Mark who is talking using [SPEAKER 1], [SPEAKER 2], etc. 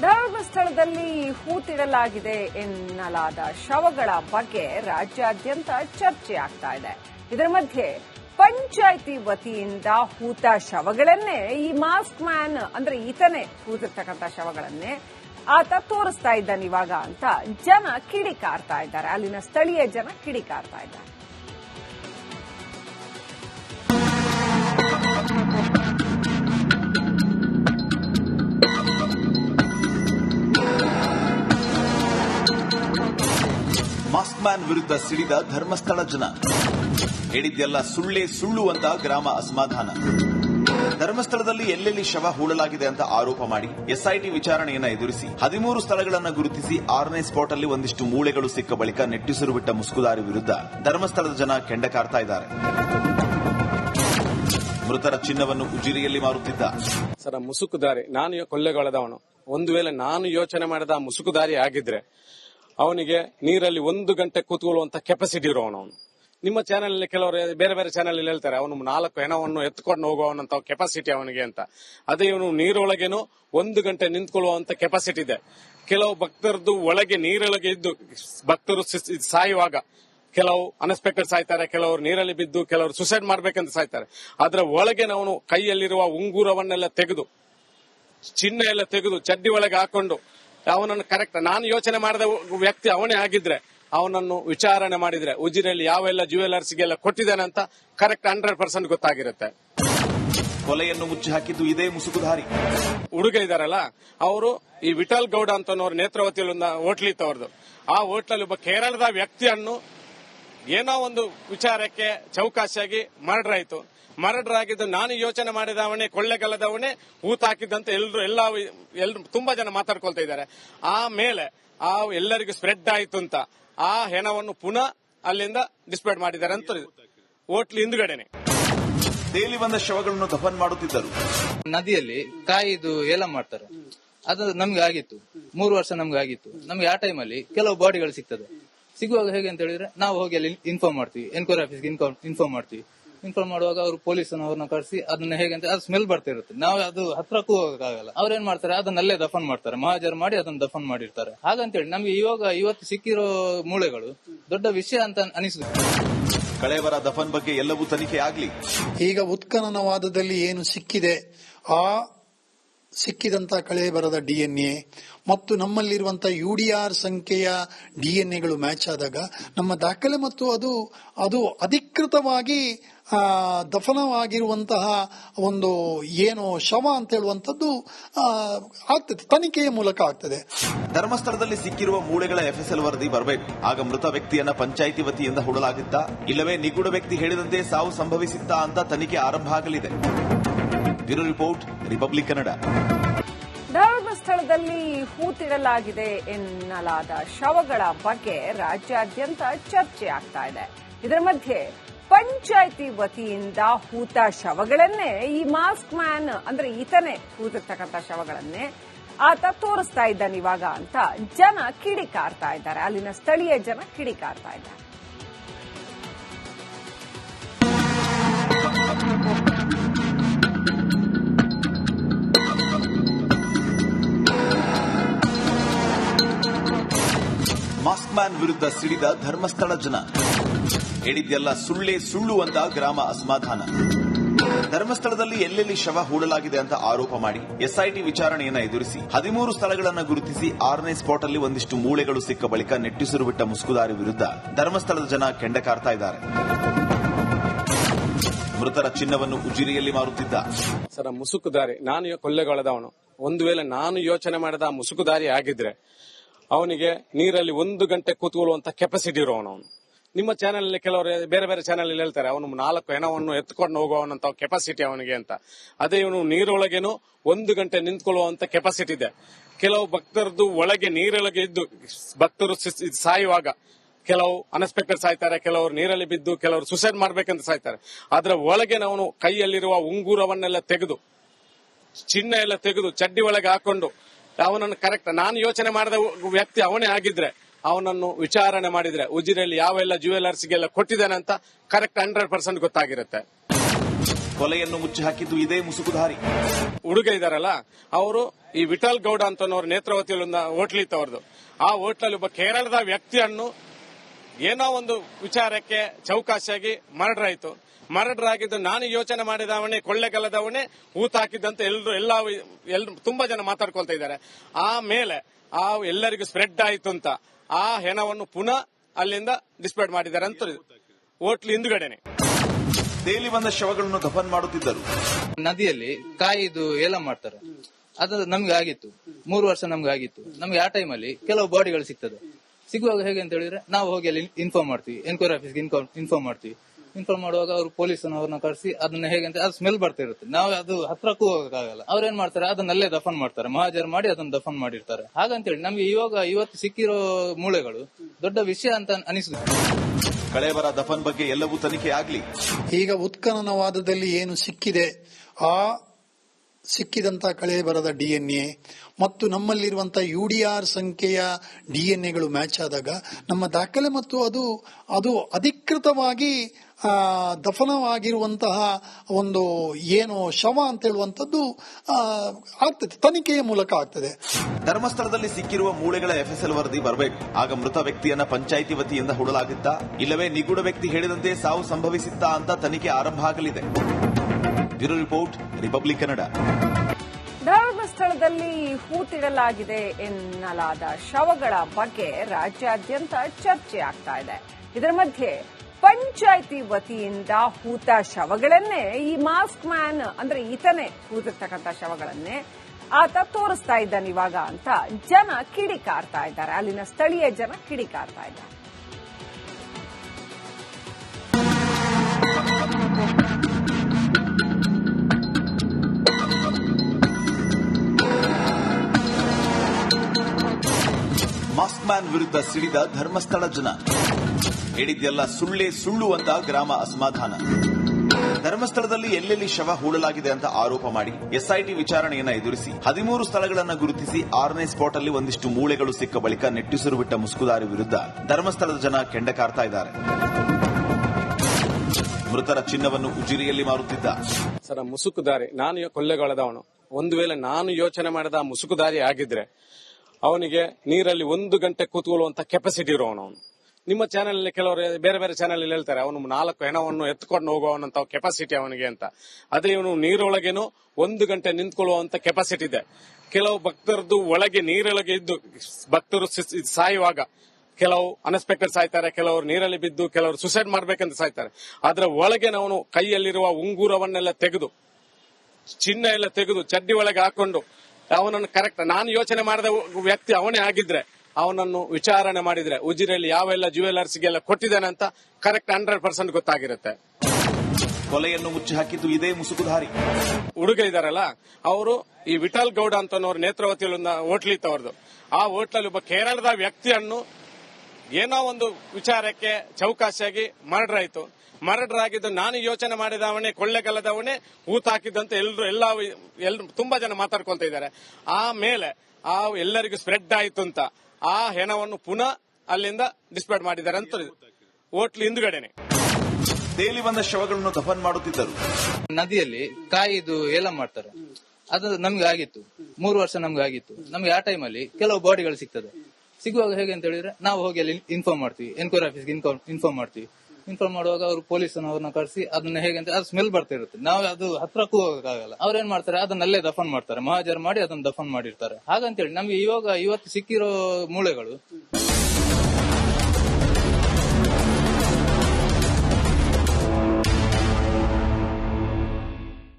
[SPEAKER 1] ಧರ್ಮಸ್ಥಳದಲ್ಲಿ ಹೂತಿಡಲಾಗಿದೆ ಎನ್ನಲಾದ ಶವಗಳ ಬಗ್ಗೆ ರಾಜ್ಯಾದ್ಯಂತ ಚರ್ಚೆ ಆಗ್ತಾ ಇದೆ. ಇದರ ಮಧ್ಯೆ ಪಂಚಾಯಿತಿ ವತಿಯಿಂದ ಹೂತ ಶವಗಳನ್ನೇ, ಈ ಮಾಸ್ಕ್ ಮ್ಯಾನ್ ಅಂದ್ರೆ ಈತನೇ ಹೂತಿರ್ತಕ್ಕಂಥ ಶವಗಳನ್ನೇ ಆತ ತೋರಿಸ್ತಾ ಇದ್ದಾನೆ ಇವಾಗ ಅಂತ ಜನ ಕಿಡಿಕಾರ್ತಾ ಇದ್ದಾರೆ. ಅಲ್ಲಿನ ಸ್ಥಳೀಯ ಜನ ಕಿಡಿಕಾರ್ತಾ ಇದ್ದಾರೆ.
[SPEAKER 2] ಮಾಸ್ಕ್ ಮ್ಯಾನ್ ವಿರುದ್ಧ ಸಿಡಿದ ಧರ್ಮಸ್ಥಳ ಜನ. ಹೇಳಿದ್ದೆಲ್ಲ ಸುಳ್ಳೇ ಸುಳ್ಳು ಅಂತ ಗ್ರಾಮ ಅಸಮಾಧಾನ. ಧರ್ಮಸ್ಥಳದಲ್ಲಿ ಎಲ್ಲೆಲ್ಲಿ ಶವ ಹೂಳಲಾಗಿದೆ ಅಂತ ಆರೋಪ ಮಾಡಿ ಎಸ್ಐಟಿ ವಿಚಾರಣೆಯನ್ನ ಎದುರಿಸಿ ಹದಿಮೂರು ಸ್ಥಳಗಳನ್ನು ಗುರುತಿಸಿ ಆರನೇ ಸ್ಪಾಟ್ ಅಲ್ಲಿ ಒಂದಿಷ್ಟು ಮೂಳೆಗಳು ಸಿಕ್ಕ ಬಳಿಕ ನೆಟ್ಟಿಸಿರು ಬಿಟ್ಟ ಮುಸ್ಕುದಾರಿ ವಿರುದ್ಧ ಧರ್ಮಸ್ಥಳದ ಜನ ಕೆಂಡ ಕಾರ್ತಾ ಇದ್ದಾರೆ. ಮೃತರ ಚಿನ್ನವನ್ನು ಉಜಿರಿಯಲ್ಲಿ ಮಾರುತ್ತಿದ್ದ.
[SPEAKER 3] ಸರ, ಮುಸುಕುದಾರಿ. ನಾನು ಕೊಲ್ಲೆಗೊಳದವನು. ಒಂದು ವೇಳೆ ನಾನು ಯೋಚನೆ ಮಾಡಿದ ಮುಸುಕುದಾರಿ ಆಗಿದ್ರೆ ಅವನಿಗೆ ನೀರಲ್ಲಿ ಒಂದು ಗಂಟೆ ಕೂತ್ಕೊಳ್ಳುವಂತ ಕೆಪಾಸಿಟಿ ಇರೋ ಅವನು. ನಿಮ್ಮ ಚಾನೆಲ್ ಕೆಲವರು ಬೇರೆ ಬೇರೆ ಚಾನೆಲ್ ಹೇಳ್ತಾರೆ, ಅವನು ನಾಲ್ಕು ಹೆಣವನ್ನು ಎತ್ಕೊಂಡು ಹೋಗುವಂತ ಕೆಪಾಸಿಟಿ ಅವನಿಗೆ ಅಂತ. ಅದೇ ಇವನು ನೀರೊಳಗೇನು ಒಂದು ಗಂಟೆ ನಿಂತ್ಕೊಳ್ಳುವಂತ ಕೆಪಾಸಿಟಿ ಇದೆ. ಕೆಲವು ಭಕ್ತರದ್ದು ಒಳಗೆ ನೀರೊಳಗೆ ಇದ್ದು, ಭಕ್ತರು ಸಾಯುವಾಗ ಕೆಲವು ಅನ್ಎಕ್ಸ್ಪೆಕ್ಟೆಡ್ ಸಾಯ್ತಾರೆ, ಕೆಲವರು ನೀರಲ್ಲಿ ಬಿದ್ದು, ಕೆಲವರು ಸುಸೈಡ್ ಮಾಡ್ಬೇಕಂತ ಸಾಯ್ತಾರೆ. ಅದರ ಒಳಗೆ ನಾವು ಕೈಯಲ್ಲಿರುವ ಉಂಗುರವನ್ನೆಲ್ಲ ತೆಗೆದು ಚಿನ್ನ ಎಲ್ಲ ತೆಗೆದು ಚಡ್ಡಿ ಒಳಗೆ ಹಾಕೊಂಡು ಅವನನ್ನು ಕರೆಕ್ಟ್ ನಾನು ಯೋಚನೆ ಮಾಡಿದ ವ್ಯಕ್ತಿ ಅವನೇ ಆಗಿದ್ರೆ ಅವನನ್ನು ವಿಚಾರಣೆ ಮಾಡಿದ್ರೆ ಉಜಿರೆಯಲ್ಲಿ ಯಾವೆಲ್ಲ ಜ್ಯುವೆಲರ್ಸ್ಗೆಲ್ಲ ಕೊಟ್ಟಿದ್ದಾನೆ ಅಂತ ಕರೆಕ್ಟ್ ಹಂಡ್ರೆಡ್ ಪರ್ಸೆಂಟ್ ಗೊತ್ತಾಗಿರುತ್ತೆ.
[SPEAKER 2] ಕೊಲೆಯನ್ನು ಮುಚ್ಚಿ ಹಾಕಿದ್ದು ಇದೇ ಮುಸುಕುಧಾರಿ.
[SPEAKER 3] ಹುಡುಗ ಇದಾರಲ್ಲ ಅವರು ಈ ವಿಠಲ್ ಗೌಡ ಅಂತ ನೇತ್ರಾವತಿಯಲ್ಲಿ ಒಂದು ಹೋಟ್ಲ್ ಇತ್ತು ಅವ್ರದ್ದು ಆ ಹೋಟ್ಲಲ್ಲಿ ಒಬ್ಬ ಕೇರಳದ ವ್ಯಕ್ತಿಯನ್ನು ಏನೋ ಒಂದು ವಿಚಾರಕ್ಕೆ ಚೌಕಾಸಿಯಾಗಿ ಮರ್ಡರ್ ಆಯ್ತು. ಮರ್ಡರ್ ಆಗಿದ್ದು ನಾನು ಯೋಚನೆ ಮಾಡಿದವನೇ ಕೊಳ್ಳೆಗಲ್ಲದವನೇ ಊತ ಹಾಕಿದ್ದಂತ ಎಲ್ರು ಎಲ್ಲ ಎಲ್ರು ತುಂಬಾ ಜನ ಮಾತಾಡ್ಕೊಳ್ತಾ ಇದ್ದಾರೆ. ಆಮೇಲೆ ಆ ಎಲ್ಲರಿಗೂ ಸ್ಪ್ರೆಡ್ ಆಯ್ತು ಅಂತ ಆ ಹೆಣವನ್ನು ಪುನಃ ಅಲ್ಲಿಂದ ಡಿಸ್ಪ್ಲೇಡ್ ಮಾಡಿದ್ದಾರೆ ಅಂತ ಹೋಟ್ಲ್ ಹಿಂದುಗಡೆನೆ.
[SPEAKER 2] ತೇಲಿ ಬಂದ ಶವಗಳನ್ನು ದಫನ್ ಮಾಡುತ್ತಿದ್ದರು.
[SPEAKER 4] ನದಿಯಲ್ಲಿ ಕಾಯಿದು ಏಲ ಮಾಡ್ತಾರೆ. ಅದು ನಮ್ಗೆ ಆಗಿತ್ತು. ಮೂರು ವರ್ಷ ನಮ್ಗೆ ಆಗಿತ್ತು. ನಮ್ಗೆ ಆ ಟೈಮಲ್ಲಿ ಕೆಲವು ಬಾಡಿಗಳು ಸಿಗ್ತದೆ. ಸಿಗುವಾಗ ಹೇಗೆ ಅಂತ ಹೇಳಿದ್ರೆ ನಾವು ಹೋಗಿ ಅಲ್ಲಿ ಇನ್ಫಾರ್ಮ್ ಮಾಡ್ತೀವಿ. ಎನ್ಕ್ವೈರಿ ಆಫೀಸ್ಗೆ ಇನ್ಫಾರ್ಮ್ ಮಾಡ್ತೀವಿ. ಇನ್ಫಾರ್ಮ್ ಮಾಡುವಾಗ ಅವರು ಪೊಲೀಸ್ನವ್ರನ್ನ ಕರೆಸಿ ಅದನ್ನ ಹೇಗೆ ಅಂತ ಅದು ಸ್ಮೆಲ್ ಬರ್ತಾ ಇರುತ್ತೆ. ನಾವು ಅದು ಹತ್ರಕ್ಕೂ ಹೋಗಕ್ಕಾಗಲ್ಲ. ಅವ್ರು ಏನ್ ಮಾಡ್ತಾರೆ? ಅದನ್ನಲ್ಲೇ ದಫನ್ ಮಾಡ್ತಾರೆ. ಮಹಾಜರ್ ಮಾಡಿ ಅದನ್ನ ದಫನ್ ಮಾಡಿರ್ತಾರೆ. ಹಾಗಂತೇಳಿ ನಮ್ಗೆ ಇವಾಗ ಇವತ್ತು ಸಿಕ್ಕಿರೋ ಮೂಳೆಗಳು ದೊಡ್ಡ ವಿಷಯ ಅಂತ ಅನಿಸುತ್ತೆ
[SPEAKER 2] ಕಳೆಬರ ದಫನ್ ಬಗ್ಗೆ ಎಲ್ಲವೂ ತನಿಖೆ ಆಗ್ಲಿ?
[SPEAKER 5] ಈಗ ಉತ್ಖನನವಾದದಲ್ಲಿ ಏನು ಸಿಕ್ಕಿದೆ? ಆ ಸಿಕ್ಕಿದಂತ ಕಳೆ ಬರದ ಡಿಎನ್ಎ ಮತ್ತು ನಮ್ಮಲ್ಲಿರುವಂತಹ ಯುಡಿಆರ್ ಸಂಖ್ಯೆಯ ಡಿಎನ್ಎಗಳು ಮ್ಯಾಚ್ ಆದಾಗ ನಮ್ಮ ದಾಖಲೆ ಮತ್ತು ಅದು ಅದು ಅಧಿಕೃತವಾಗಿ ದಫನವಾಗಿರುವಂತಹ ಒಂದು ಏನು ಶವ ಅಂತ ಹೇಳುವಂಥದ್ದು ಆಗ್ತದೆ, ತನಿಖೆಯ ಮೂಲಕ ಆಗ್ತದೆ.
[SPEAKER 2] ಧರ್ಮಸ್ಥಳದಲ್ಲಿ ಸಿಕ್ಕಿರುವ ಮೂಳೆಗಳ ಎಫ್ಎಸ್ಎಲ್ ವರದಿ ಬರಬೇಕು. ಆಗ ಮೃತ ವ್ಯಕ್ತಿಯನ್ನ ಪಂಚಾಯಿತಿ ವತಿಯಿಂದ ಹೂಡಲಾಗಿದ್ದ ಇಲ್ಲವೇ ನಿಗೂಢ ವ್ಯಕ್ತಿ ಹೇಳಿದಂತೆ ಸಾವು ಸಂಭವಿಸಿದ್ದ ಅಂತ ತನಿಖೆ ಆರಂಭ ಆಗಲಿದೆ. Bureau report, republic Kannada.
[SPEAKER 1] ಧರ್ಮಸ್ಥಳದಲ್ಲಿ ಹೂತಿಡಲಾಗಿದೆ ಎನ್ನಲಾದ ಶವಗಳ ಬಗ್ಗೆ ರಾಜ್ಯಾದ್ಯಂತ ಚರ್ಚೆ ಆಗ್ತಾ ಇದೆ. ಇದರ ಮಧ್ಯೆ ಪಂಚಾಯಿತಿ ವತಿಯಿಂದ ಹೂತ ಶವಗಳನ್ನೇ, ಈ ಮಾಸ್ಕ್ ಮ್ಯಾನ್ ಅಂದ್ರೆ ಈತನೇ ಹೂತಿರ್ತಕ್ಕಂಥ ಶವಗಳನ್ನೇ ಆತ ತೋರಿಸ್ತಾ ಇದ್ದಾನೆ ಇವಾಗ ಅಂತ ಜನ ಕಿಡಿಕಾರ್ತಾ ಇದ್ದಾರೆ. ಅಲ್ಲಿನ ಸ್ಥಳೀಯ ಜನ ಕಿಡಿಕಾರ್ತಾ ಇದ್ದಾರೆ.
[SPEAKER 2] ಮ್ಯಾನ್ ವಿರುದ್ಧ ಸಿಡಿದ ಧರ್ಮಸ್ಥಳ ಜನ. ಹೇಳಿದ್ದೆಲ್ಲ ಸುಳ್ಳೇ ಸುಳ್ಳು ಅಂತ ಗ್ರಾಮ ಅಸಮಾಧಾನ. ಧರ್ಮಸ್ಥಳದಲ್ಲಿ ಎಲ್ಲೆಲ್ಲಿ ಶವ ಹೂಡಲಾಗಿದೆ ಅಂತ ಆರೋಪ ಮಾಡಿ ಎಸ್ಐಟಿ ವಿಚಾರಣೆಯನ್ನ ಎದುರಿಸಿ ಹದಿಮೂರು ಸ್ಥಳಗಳನ್ನು ಗುರುತಿಸಿ ಆರನೇ ಸ್ಪಾಟ್ ಅಲ್ಲಿ ಒಂದಿಷ್ಟು ಮೂಳೆಗಳು ಸಿಕ್ಕ ಬಳಿಕ ನೆಟ್ಟಿಸಿರು ಬಿಟ್ಟ ಮುಸ್ಕುದಾರಿ ವಿರುದ್ಧ ಧರ್ಮಸ್ಥಳದ ಜನ ಕೆಂಡ ಕಾರ್ತಾ ಇದ್ದಾರೆ. ಮೃತರ ಚಿನ್ನವನ್ನು ಉಜಿರಿಯಲ್ಲಿ ಮಾರುತ್ತಿದ್ದ.
[SPEAKER 3] ಸರ, ಮುಸುಕುದಾರಿ. ನಾನು ಕೊಲ್ಲೆಗೊಳದವನು ಒಂದು ವೇಳೆ ನಾನು ಯೋಚನೆ ಮಾಡಿದ ಆ ಮುಸುಕುದಾರಿ ಆಗಿದ್ರೆ ಅವನಿಗೆ ನೀರಲ್ಲಿ ಒಂದು ಗಂಟೆ ಕೂತ್ಕೊಳ್ಳುವಂತ ಕೆಪಾಸಿಟಿ ಇರೋವನು ಅವನು. ನಿಮ್ಮ ಚಾನೆಲ್ ಕೆಲವರು ಬೇರೆ ಬೇರೆ ಚಾನೆಲ್ ಹೇಳ್ತಾರೆ, ಅವನು ನಾಲ್ಕು ಹೆಣವನ್ನು ಎತ್ಕೊಂಡು ಹೋಗುವಂತ ಕೆಪಾಸಿಟಿ ಅವನಿಗೆ ಅಂತ. ಅದೇ ಇವನು ನೀರೊಳಗೇನು ಒಂದು ಗಂಟೆ ನಿಂತ್ಕೊಳ್ಳುವಂತ ಕೆಪಾಸಿಟಿ ಇದೆ. ಕೆಲವು ಭಕ್ತರದ್ದು ಒಳಗೆ ನೀರೊಳಗೆ ಇದ್ದು, ಭಕ್ತರು ಸಾಯುವಾಗ ಕೆಲವು ಅನ್ಎಕ್ಸ್ಪೆಕ್ಟೆಡ್ ಸಾಯ್ತಾರೆ, ಕೆಲವರು ನೀರಲ್ಲಿ ಬಿದ್ದು, ಕೆಲವರು ಸುಸೈಡ್ ಮಾಡ್ಬೇಕಂತ ಸಾಯ್ತಾರೆ. ಅದರ ಒಳಗೆ ನಾವು ಕೈಯಲ್ಲಿರುವ ಉಂಗುರವನ್ನೆಲ್ಲ ತೆಗೆದು ಚಿನ್ನ ಎಲ್ಲ ತೆಗೆದು, ಚಡ್ಡಿ ಒಳಗೆ ಹಾಕೊಂಡು ಅವನನ್ನು ಕರೆಕ್ಟ್ ನಾನು ಯೋಚನೆ ಮಾಡಿದ ವ್ಯಕ್ತಿ ಅವನೇ ಆಗಿದ್ರೆ ಅವನನ್ನು ವಿಚಾರಣೆ ಮಾಡಿದ್ರೆ ಉಜಿರೆಯಲ್ಲಿ ಯಾವೆಲ್ಲ ಜ್ಯುವೆಲರ್ಸ್ಗೆಲ್ಲ ಕೊಟ್ಟಿದ್ದಾನೆ ಅಂತ ಕರೆಕ್ಟ್ ಹಂಡ್ರೆಡ್ ಪರ್ಸೆಂಟ್ ಗೊತ್ತಾಗಿರುತ್ತೆ.
[SPEAKER 2] ಕೊಲೆಯನ್ನು ಮುಚ್ಚಿ ಹಾಕಿದ್ದು ಇದೇ ಮುಸುಕುಧಾರಿ.
[SPEAKER 3] ಹುಡುಗ ಇದಾರಲ್ಲ ಅವರು ಈ ವಿಠಲ್ ಗೌಡ ಅಂತ ನೇತ್ರಾವತಿಯಲ್ಲಿ ಹೋಟ್ಲ್ ಇತ್ತು ಅವ್ರದ್ದು ಆ ಹೋಟ್ಲಲ್ಲಿ ಒಬ್ಬ ಕೇರಳದ ವ್ಯಕ್ತಿಯನ್ನು ಏನೋ ಒಂದು ವಿಚಾರಕ್ಕೆ ಚೌಕಾಶಿಯಾಗಿ ಮರ್ಡರ್ ಆಯ್ತು. ಮರ್ಡರ್ ಆಗಿದ್ದು ನಾನು ಯೋಚನೆ ಮಾಡಿದವನೇ ಕೊಳ್ಳೆಗಲ್ಲದವನೇ ಊತ ಹಾಕಿದ್ದಂತ ಎಲ್ಲರೂ ಎಲ್ಲ ಎಲ್ರು ತುಂಬಾ ಜನ ಮಾತಾಡ್ಕೊಳ್ತಾ ಇದ್ದಾರೆ. ಆಮೇಲೆ ಆ ಎಲ್ಲರಿಗೂ ಸ್ಪ್ರೆಡ್ ಆಯಿತು ಅಂತ ಆ ಹೆಣವನ್ನು ಪುನಃ ಅಲ್ಲಿಂದ ಡಿಸ್ಪ್ಲೇಡ್ ಮಾಡಿದ್ದಾರೆ ಅಂತ ಹೋಟ್ಲ್ ಹಿಂದುಗಡೆನೆ.
[SPEAKER 2] ಡೈಲಿ ಬಂದ ಶವಗಳನ್ನು ದಫನ್ ಮಾಡುತ್ತಿದ್ದರು.
[SPEAKER 4] ನದಿಯಲ್ಲಿ ಕಾಯಿದು ಏಲ ಮಾಡ್ತಾರೆ. ಅದು ನಮ್ಗೆ ಆಗಿತ್ತು. ಮೂರು ವರ್ಷ ನಮ್ಗೆ ಆಗಿತ್ತು. ನಮ್ಗೆ ಆ ಟೈಮಲ್ಲಿ ಕೆಲವು ಬಾಡಿಗಳು ಸಿಗ್ತದೆ. ಸಿಗುವಾಗ ಹೇಗೆ ಅಂತ ಹೇಳಿದ್ರೆ ನಾವು ಹೋಗಿ ಅಲ್ಲಿ ಇನ್ಫಾರ್ಮ್ ಮಾಡ್ತೀವಿ. ಎನ್ಕ್ವೈರಿ ಆಫೀಸ್ಗೆ ಇನ್ಫಾರ್ಮ್ ಮಾಡ್ತೀವಿ. ಇನ್ಫಾರ್ಮ್ ಮಾಡುವಾಗ ಅವರು ಪೊಲೀಸ್ನವ್ರನ್ನ ಕರೆಸಿ ಅದನ್ನ ಹೇಗೆ ಅಂತ ಅದು ಸ್ಮೆಲ್ ಬರ್ತಾ ಇರುತ್ತೆ. ನಾವು ಅದು ಹತ್ರಕ್ಕೂ ಹೋಗಕ್ಕಾಗಲ್ಲ. ಅವ್ರು ಏನ್ ಮಾಡ್ತಾರೆ? ಅದನ್ನಲ್ಲೇ ದಫನ್ ಮಾಡ್ತಾರೆ. ಮಹಾಜರ್ ಮಾಡಿ ಅದನ್ನ ದಫನ್ ಮಾಡಿರ್ತಾರೆ. ಹಾಗಂತೇಳಿ ನಮ್ಗೆ ಇವಾಗ ಇವತ್ತು ಸಿಕ್ಕಿರೋ ಮೂಳೆಗಳು ದೊಡ್ಡ ವಿಷಯ ಅಂತ ಅನಿಸುತ್ತೆ
[SPEAKER 2] ಕಳೆಬರ ದಫನ್ ಬಗ್ಗೆ ಎಲ್ಲವೂ ತನಿಖೆ ಆಗ್ಲಿ?
[SPEAKER 5] ಈಗ ಉತ್ಖನನವಾದದಲ್ಲಿ ಏನು ಸಿಕ್ಕಿದೆ? ಆ ಸಿಕ್ಕಿದಂತ ಕಳೆಬರದ ಡಿಎನ್ಎ ಮತ್ತು ನಮ್ಮಲ್ಲಿರುವಂತಹ ಯು ಡಿ ಆರ್ ಸಂಖ್ಯೆಯ ಡಿಎನ್ಎಗಳು ಮ್ಯಾಚ್ ಆದಾಗ ನಮ್ಮ ದಾಖಲೆ ಮತ್ತು ಅದು ಅದು ಅಧಿಕೃತವಾಗಿ ದಫನವಾಗಿರುವಂತಹ ಒಂದು ಏನು ಶವ ಅಂತ ಹೇಳುವಂಥದ್ದು ಆಗ್ತದೆ. ತನಿಖೆಯ ಮೂಲಕ ಆಗ್ತದೆ.
[SPEAKER 2] ಧರ್ಮಸ್ಥಳದಲ್ಲಿ ಸಿಕ್ಕಿರುವ ಮೂಳೆಗಳ ಎಫ್ಎಸ್ಎಲ್ ವರದಿ ಬರಬೇಕು. ಆಗ ಮೃತ ವ್ಯಕ್ತಿಯನ್ನ ಪಂಚಾಯಿತಿ ವತಿಯಿಂದ ಹುಡಲಾಗಿದ್ದ ಇಲ್ಲವೇ ನಿಗೂಢ ವ್ಯಕ್ತಿ ಹೇಳಿದಂತೆ ಸಾವು ಸಂಭವಿಸಿದ್ದ ಅಂತ ತನಿಖೆ ಆರಂಭ ಆಗಲಿದೆ. Bureau report republic Kannada.
[SPEAKER 1] ಧರ್ಮಸ್ಥಳದಲ್ಲಿ ಹೂತಿಡಲಾಗಿದೆ ಎನ್ನಲಾದ ಶವಗಳ ಬಗ್ಗೆ ರಾಜ್ಯಾದ್ಯಂತ ಚರ್ಚೆ ಆಗ್ತಾ ಇದೆ. ಇದರ ಮಧ್ಯೆ ಪಂಚಾಯಿತಿ ವತಿಯಿಂದ ಹೂತ ಶವಗಳನ್ನೇ, ಈ ಮಾಸ್ಕ್ ಮ್ಯಾನ್ ಅಂದ್ರೆ ಈತನೇ ಹೂತಿರ್ತಕ್ಕಂಥ ಶವಗಳನ್ನೇ ಆತ ತೋರಿಸ್ತಾ ಇದ್ದಾನೆ ಇವಾಗ ಅಂತ ಜನ ಕಿಡಿಕಾರ್ತಾ ಇದ್ದಾರೆ. ಅಲ್ಲಿನ ಸ್ಥಳೀಯ ಜನ ಕಿಡಿಕಾರ್ತಾ ಇದ್ದಾರೆ.
[SPEAKER 2] ಮಾಸ್ಕ್ ಮ್ಯಾನ್ ವಿರುದ್ಧ ಸಿಡಿದ ಧರ್ಮಸ್ಥಳ ಜನ. ಹೇಳಿದ್ದೆಲ್ಲ ಸುಳ್ಳೇ ಸುಳ್ಳು ಅಂತ ಗ್ರಾಮ ಅಸಮಾಧಾನ. ಧರ್ಮಸ್ಥಳದಲ್ಲಿ ಎಲ್ಲೆಲ್ಲಿ ಶವ ಹೂಡಲಾಗಿದೆ ಅಂತ ಆರೋಪ ಮಾಡಿ ಎಸ್ಐಟಿ ವಿಚಾರಣೆಯನ್ನ ಎದುರಿಸಿ ಹದಿಮೂರು ಸ್ಥಳಗಳನ್ನ ಗುರುತಿಸಿ ಆರನೇ ಸ್ಪಾಟ್ ಅಲ್ಲಿ ಒಂದಿಷ್ಟು ಮೂಳೆಗಳು ಸಿಕ್ಕ ಬಳಿಕ ನೆಟ್ಟಿಸಿರು ಬಿಟ್ಟ ಮುಸ್ಕುದಾರಿ ವಿರುದ್ಧ ಧರ್ಮಸ್ಥಳದ ಜನ ಕೆಂಡ ಕಾರ್ತಾ ಇದ್ದಾರೆ. ಮೃತರ ಚಿನ್ನವನ್ನು ಉಜಿರಿಯಲ್ಲಿ ಮಾರುತ್ತಿದ್ದ.
[SPEAKER 3] ಸರ, ಮುಸುಕುದಾರಿ. ನಾನು ಕೊಲ್ಲೆಗೊಳದವನು ಒಂದು ವೇಳೆ ನಾನು ಯೋಚನೆ ಮಾಡಿದ ಮುಸುಕುದಾರಿ ಆಗಿದ್ರೆ ಅವನಿಗೆ ನೀರಲ್ಲಿ ಒಂದು ಗಂಟೆ ಕೂತ್ಕೊಳ್ಳುವಂತ ಕೆಪಾಸಿಟಿ ಇರೋನು ಅವನು. ನಿಮ್ಮ ಚಾನೆಲ್ ಕೆಲವರು ಬೇರೆ ಬೇರೆ ಚಾನೆಲ್ ಹೇಳ್ತಾರೆ, ಅವನು ನಾಲ್ಕು ಹೆಣವನ್ನು ಎತ್ಕೊಂಡು ಹೋಗುವಂತ ಕೆಪಾಸಿಟಿ ಅವನಿಗೆ ಅಂತ. ಅದೇ ಇವನು ನೀರೊಳಗೇನು ಒಂದು ಗಂಟೆ ನಿಂತ್ಕೊಳ್ಳುವಂತ ಕೆಪಾಸಿಟಿ ಇದೆ. ಕೆಲವು ಭಕ್ತರದ್ದು ಒಳಗೆ ನೀರೊಳಗೆ ಇದ್ದು, ಭಕ್ತರು ಸಾಯುವಾಗ ಕೆಲವು ಅನ್ಎಕ್ಸ್ಪೆಕ್ಟೆಡ್ ಸಾಯ್ತಾರೆ, ಕೆಲವರು ನೀರಲ್ಲಿ ಬಿದ್ದು, ಕೆಲವರು ಸುಸೈಡ್ ಮಾಡ್ಬೇಕಂತ ಸಾಯ್ತಾರೆ. ಅದರ ಒಳಗೆ ನಾವು ಕೈಯಲ್ಲಿರುವ ಉಂಗುರವನ್ನೆಲ್ಲ ತೆಗೆದು, ಚಿನ್ನ ಎಲ್ಲ ತೆಗೆದು, ಚಡ್ಡಿ ಒಳಗೆ ಹಾಕೊಂಡು, ಅವನನ್ನು ಕರೆಕ್ಟ್ ನಾನು ಯೋಚನೆ ಮಾಡಿದ ವ್ಯಕ್ತಿ ಅವನೇ ಆಗಿದ್ರೆ ಅವನನ್ನು ವಿಚಾರಣೆ ಮಾಡಿದ್ರೆ ಉಜಿರೆಯಲ್ಲಿ ಯಾವೆಲ್ಲ ಜ್ಯುವೆಲರ್ಸ್ಗೆಲ್ಲ ಕೊಟ್ಟಿದ್ದಾನೆ ಅಂತ ಕರೆಕ್ಟ್ ಹಂಡ್ರೆಡ್ ಪರ್ಸೆಂಟ್ ಗೊತ್ತಾಗಿರುತ್ತೆ.
[SPEAKER 2] ಕೊಲೆಯನ್ನು ಮುಚ್ಚಿ ಹಾಕಿದ್ದು ಇದೇ ಮುಸುಕುಧಾರಿ.
[SPEAKER 3] ಹುಡುಗ ಇದಾರಲ್ಲ ಅವರು ಈ ವಿಠಲ್ ಗೌಡ ಅಂತ ನೇತ್ರಾವತಿಯಲ್ಲಿ ಒಂದು ಹೋಟ್ಲ್ ಇತ್ತು ಅವ್ರದ್ದು ಆ ಹೋಟ್ಲಲ್ಲಿ ಒಬ್ಬ ಕೇರಳದ ವ್ಯಕ್ತಿಯನ್ನು ಏನೋ ಒಂದು ವಿಚಾರಕ್ಕೆ ಚೌಕಾಸಿಯಾಗಿ ಮರ್ಡರ್ ಆಯ್ತು ಮರ್ಡರ್ ಆಗಿದ್ದು ನಾನು ಯೋಚನೆ ಮಾಡಿದವನೇ ಕೊಳ್ಳೆಗಲ್ಲದವನೇ ಊತ ಹಾಕಿದ್ದಂತ ಎಲ್ಲರೂ ಎಲ್ಲ ಎಲ್ರು ತುಂಬಾ ಜನ ಮಾತಾಡ್ಕೊಂತ ಇದ್ದಾರೆ. ಆಮೇಲೆ ಆ ಎಲ್ಲರಿಗೂ ಸ್ಪ್ರೆಡ್ ಆಯ್ತು ಅಂತ ಆ ಹೆಣವನ್ನು ಪುನಃ ಅಲ್ಲಿಂದ ಡಿಸ್ಪ್ಯಾಟ್ ಮಾಡಿದ್ದಾರೆ ಅಂತ ಹೋಟ್ಲ್ ಹಿಂದ್ಗಡೆನೆ.
[SPEAKER 2] ತೇಲಿ ಬಂದ ಶವಗಳನ್ನು ದಫನ್ ಮಾಡುತ್ತಿದ್ದರು.
[SPEAKER 4] ನದಿಯಲ್ಲಿ ಕಾಯಿದು ಏಲ ಮಾಡ್ತಾರೆ. ಅದು ನಮ್ಗೆ ಆಗಿತ್ತು. ಮೂರು ವರ್ಷ ನಮ್ಗೆ ಆಗಿತ್ತು. ನಮ್ಗೆ ಆ ಟೈಮಲ್ಲಿ ಕೆಲವು ಬಾಡಿಗಳು ಸಿಗ್ತದೆ. ಸಿಗುವಾಗ ಹೇಗೆ ಅಂತ ಹೇಳಿದ್ರೆ ನಾವು ಹೋಗಿ ಅಲ್ಲಿ ಇನ್ಫಾರ್ಮ್ ಮಾಡ್ತೀವಿ. ಎನ್ಕ್ವೈರಿ ಆಫೀಸ್ಗೆ ಇನ್ಫಾರ್ಮ್ ಮಾಡ್ತೀವಿ. ಇನ್ಫಾರ್ಮ್ ಮಾಡುವಾಗ ಅವರು ಪೊಲೀಸ್ನವ್ರನ್ನ ಕರೆಸಿ ಅದನ್ನ ಹೇಗೆ ಅಂತ, ಅದು ಸ್ಮೆಲ್ ಬರ್ತಾ ಇರುತ್ತೆ. ನಾವು ಅದು ಹತ್ರಕ್ಕೂ ಹೋಗಕ್ಕಾಗಲ್ಲ. ಅವ್ರು ಏನ್ ಮಾಡ್ತಾರೆ ಅದನ್ನಲ್ಲೇ ದಫನ್ ಮಾಡ್ತಾರೆ. ಮಹಾಜರ್ ಮಾಡಿ ಅದನ್ನ ದಫನ್ ಮಾಡಿರ್ತಾರೆ. ಹಾಗಂತೇಳಿ, ನಮ್ಗೆ ಇವಾಗ ಇವತ್ತು ಸಿಕ್ಕಿರೋ ಮೂಳೆಗಳು